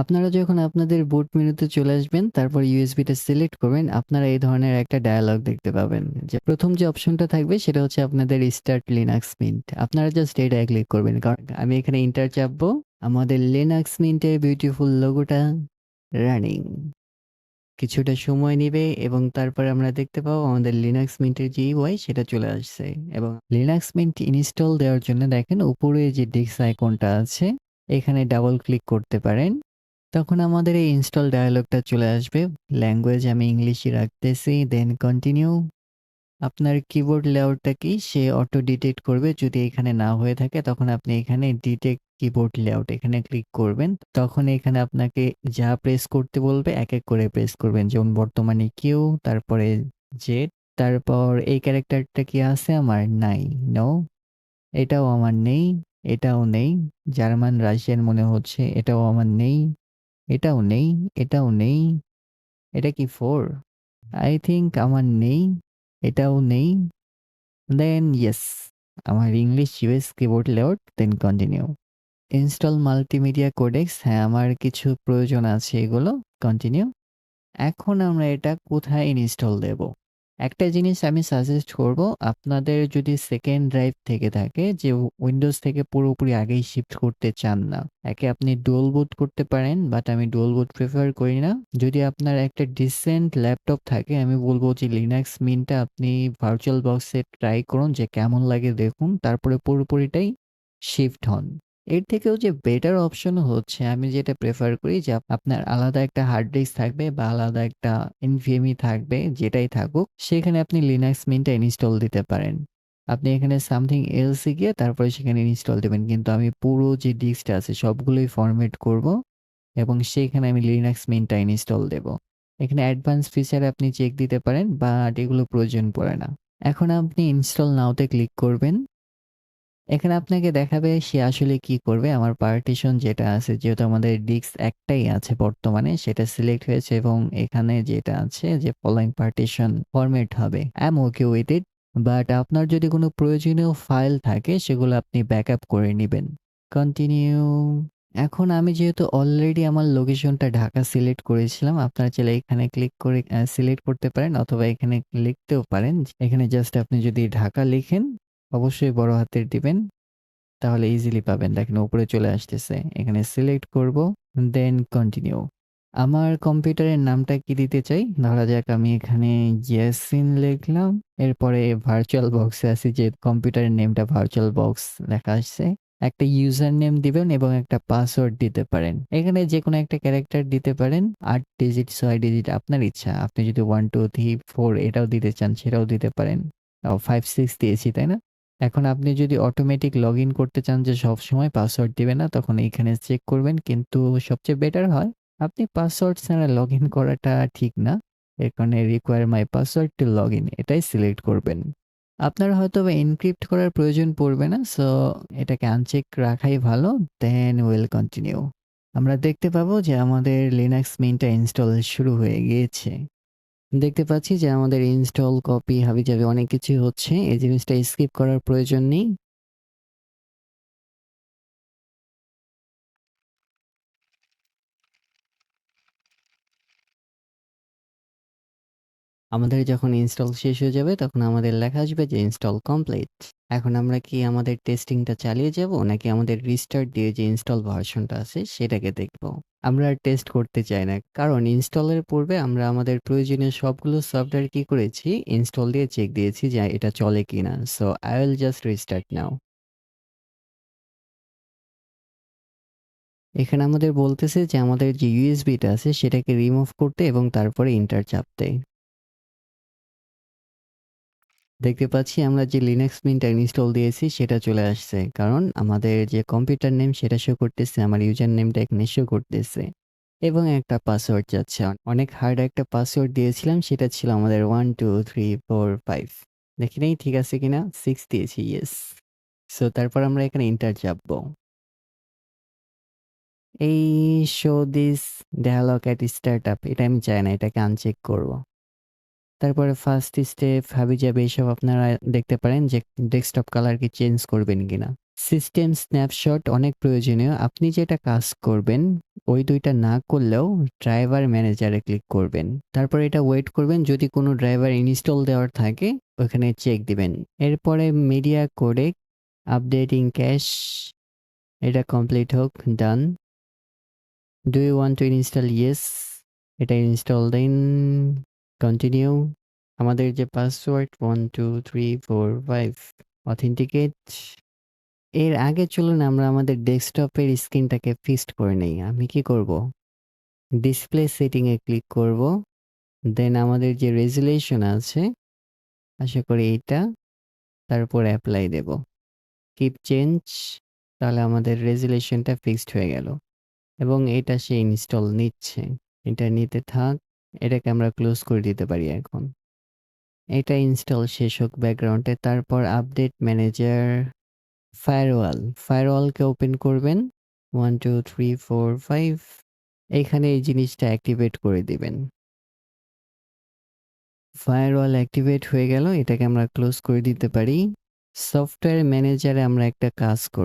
আপনারা যখন আপনাদের বুট মেনুতে চলে আসবেন, তারপর ইউএসবিটা সিলেক্ট করবেন, আপনারা এই ধরনের একটা ডায়ালগ দেখতে পাবেন। যে প্রথম যে অপশনটা থাকবে সেটা হচ্ছে আপনাদের স্টার্ট লিনাক্স মিন্ট। আপনারা জাস্ট এটায় ক্লিক করবেন। কারণ আমি এখানে ইন্টার চাপবো। আমাদের লিনাক্স মিন্টের বিউটিফুল লোগোটা রানিং। কিছুটা সময় নিবে এবং তারপরে আমরা দেখতে পাবো আমাদের লিনাক্স মিন্টের যে ইউআই সেটা চলে আসছে এবং লিনাক্স মিন্ট ইনস্টল দেওয়ার জন্য দেখেন উপরে যে ডিস্ক আইকনটা আছে এখানে ডাবল ক্লিক করতে পারেন। তখন আমাদের এই ইনস্টল ডায়ালগটা চলে আসবে। ল্যাঙ্গুয়েজ আমি ইংলিশই রাখতেছি। দেন কন্টিনিউ। আপনার কিবোর্ড লেআউটটা কি সে অটো ডিটেক্ট করবে। যদি এখানে না হয়ে থাকে তখন আপনি এখানে ডিটেক্ট কিবোর্ড লেআউট এখানে ক্লিক করবেন। তখন এখানে আপনাকে যা প্রেস করতে বলবে এক, এক করে প্রেস করবেন। যেমন বর্তমানে কিউ, তারপরে জেড, তারপর এই ক্যারেক্টারটা কি আছে আমার? নাই। নো। এটাও আমার নেই, এটাও নেই। জার্মান, রাশিয়ান মনে হচ্ছে এটাও আমার নেই। এটাও নেই, এটাও নেই। এটা কি ফোর আই থিঙ্ক আমার নেই। এটাও নেই। Then yes. আমার English US keyboard layout then continue. Install multimedia codecs হ্যাঁ, আমার কিছু প্রয়োজন আছে এগুলো। কন্টিনিউ। এখন আমরা এটা কোথায় ইনস্টল দেব? একটা জিনিস আমি সাজেস্ট করব আপনাদের যদি সেকেন্ড ড্রাইভ থেকে থাকে যে উইন্ডোজ থেকে পুরোপুরি আগেই শিফট করতে চান না। একে আপনি ডুয়াল বুট করতে পারেন বাট আমি ডুয়াল বুট প্রেফার করি না। যদি আপনার একটা ডিসেন্ট ল্যাপটপ থাকে, আমি বলব যে লিনাক্স মিনটা আপনি ভার্চুয়াল বক্সে ট্রাই করুন, যে কেমন লাগে দেখুন। তারপরে পুরোপুরিটাই শিফট হন। এর থেকেও যে বেটার অপশন হচ্ছে, আমি যেটা প্রেফার করি যে আপনার আলাদা একটা হার্ড ডিস্ক থাকবে বা আলাদা একটা এনভিএমই থাকবে, যেটাই থাকুক, সেখানে আপনি লিনাক্স মিনটা ইনস্টল দিতে পারেন। আপনি এখানে সামথিং এলস গিয়ে তারপরে সেখানে ইনস্টল দেবেন কিন্তু আমি পুরো যে ডিস্কটা আছে, সবগুলোই ফরম্যাট করব এবং সেখানে আমি লিনাক্স মিনটা ইনস্টল দেব। এখানে অ্যাডভান্স ফিচার আপনি চেক দিতে পারেন বাট এগুলো প্রয়োজন পড়ে না। এখন আপনি ইনস্টল নাওতে ক্লিক করবেন। এখানে আপনাকে দেখাবে সে আসলে কি করবে। আমার পার্টিশন যেটা আছে, যেহেতু আমাদের ডিস্ক একটাই আছে বর্তমানে, সেটা সিলেক্ট হয়েছে এবং এখানে যেটা আছে যে ফলোইং পার্টিশন ফরম্যাট হবে। I'm okay with it. But আপনার যদি কোনো প্রয়োজনীয় ফাইল থাকে, সেগুলো আপনি ব্যাকআপ করে নেবেন কন্টিনিউ। এখন আমি যেহেতু অলরেডি আমার লোকেশনটা ঢাকা সিলেক্ট করেছিলাম, আপনারা চাইলে এখানে ক্লিক করে সিলেক্ট করতে পারেন অথবা এখানে লিখতেও পারেন। এখানে জাস্ট আপনি যদি ঢাকা লিখেন অবশ্যই বড় হাতের দিবেন। তাহলে ইজিলি পাবেন। দেখেন উপরে চলে আসতেছে। এখানে সিলেক্ট করব দেন কন্টিনিউ। আমার কম্পিউটারের নামটা কি দিতে চাই? ধরা যাক আমি এখানে ইয়াসিন লিখলাম। এরপরে ভার্চুয়াল বক্সে আছি যে কম্পিউটারের নেমটা ভার্চুয়াল বক্স লেখা আসছে। একটা ইউজার নেম দিবেন এবং একটা পাসওয়ার্ড দিতে পারেন। এখানে যেকোনো একটা ক্যারেক্টার দিতে পারেন। আট ডিজিট ছয় ডিজিট আপনার ইচ্ছা। আপনি যদি 1 2 3 4 এটাও দিতে চান, সেটাও দিতে পারেন। ফাইভ সিক্স দিয়েছি, তাই না? এখন আপনি যদি অটোমেটিক লগইন করতে চান যে সবসময় পাসওয়ার্ড দিবেন না, তখন এইখানে চেক করবেন। কিন্তু সবচেয়ে বেটার হয়, আপনি পাসওয়ার্ড ছাড়া লগইন করাটা ঠিক না। এর কারণে require my password to login এটাই সিলেক্ট করবেন। আপনার হয়তোবা এনক্রিপ্ট করার প্রয়োজন পড়বে না। সো এটাকে আনচেক রাখাই ভালো। Then will continue. আমরা দেখতে পাবো যে আমাদের লিনাক্স মিন্টটা ইনস্টল শুরু হয়ে গিয়েছে। দেখতে পাচ্ছি যে আমাদের ইনস্টল, কপি, হাবি হাবিজাবি অনেক কিছু হচ্ছে। এই জিনিসটা স্কিপ করার প্রয়োজন নেই। আমাদের যখন ইনস্টল শেষ হয়ে যাবে, তখন আমাদের লেখা আসবে যে ইনস্টল কমপ্লিট। এখন আমরা কি আমাদের টেস্টিংটা চালিয়ে যাব, নাকি আমাদের রিস্টার্ট দিয়ে যে ইনস্টল ভার্সনটা আছে, সেটাকে দেখব। আমরা আর টেস্ট করতে চাই না। কারণ ইনস্টলের পূর্বে আমরা আমাদের প্রয়োজনীয় সবগুলো সফটওয়্যার কি করেছি ইনস্টল দিয়ে চেক দিয়েছি যে এটা চলে কিনা। So I will just restart now. এখানে আমাদের বলতেছে যে আমাদের যে ইউএসবিটা আছে, সেটাকে রিমুভ করতে এবং তারপরে এন্টার চাপতে। দেখতে পাচ্ছি আমরা যে লিনাক্স মিন্টটা ইনস্টল দিয়েছি সেটা চলে আসছে। কারণ আমাদের যে কম্পিউটার নেম সেটা শো করতেছে, আমার ইউজার নেমটা এখানে শো করতেছে। এবং একটা পাসওয়ার্ড যাচ্ছে। অনেক হার্ড একটা পাসওয়ার্ড দিয়েছিলাম সেটা ছিল আমাদের 1 2 3 4 5 দেখি নেই ঠিক আছে কিনা? সিক্স দিয়েছি ইয়েস। সো তারপর আমরা এখানে ইন্টার চাপবো। এই show this dialog at start up এটা আমি চাই না এটাকে আনচেক করব। তারপরে ফার্স্ট স্টেপ হাবিজাবি এইসব আপনারা দেখতে পারেন যে ডেস্কটপ কালার কি চেঞ্জ করবেন কিনা। সিস্টেম স্ন্যাপশট অনেক প্রয়োজনীয়। আপনি যেটা কাজ করবেন, ওই দুইটা না করলেও ড্রাইভার ম্যানেজারে ক্লিক করবেন। তারপর এটা ওয়েট করবেন, যদি কোনো ড্রাইভার ইনস্টল দেওয়ার থাকে, ওখানে চেক দিবেন। এরপরে মিডিয়া কোডেক আপডেটিং ক্যাশ এটা কমপ্লিট হোক done do you want to install yes এটা ইনস্টল দেন। কন্টিনিউ আমাদের যে password one two three four five authenticate এর আগে চলুন আমরা আমাদের ডেস্কটপের স্ক্রিনটাকে ফিক্সড করে নেই। আমি কি করব? ডিসপ্লে সেটিংয়ে ক্লিক করব। দেন আমাদের যে রেজুলেশন আছে, আশা করি এইটা, তারপর অ্যাপ্লাই দেব। কিপ চেঞ্জ তাহলে আমাদের রেজুলেশনটা ফিক্সড হয়ে গেল। এবং এটা সে ইনস্টল নিচ্ছে। এটা নিতে থাক। এটাকে আমরা ক্লোজ করে দিতে পারি এখন। এটা ইনস্টল শেষ হোক ব্যাকগ্রাউন্ডে তারপর আপডেট ম্যানেজার ফায়ারওয়াল ফায়ারওয়ালকে ওপেন করবেন। One two three four five এইখানে এই জিনিসটা অ্যাক্টিভেট করে দিবেন। ফায়ারওয়াল অ্যাক্টিভেট হয়ে গেল, এটাকে আমরা ক্লোজ করে দিতে পারি। সফটওয়্যার ম্যানেজারে আমরা একটা কাজ করব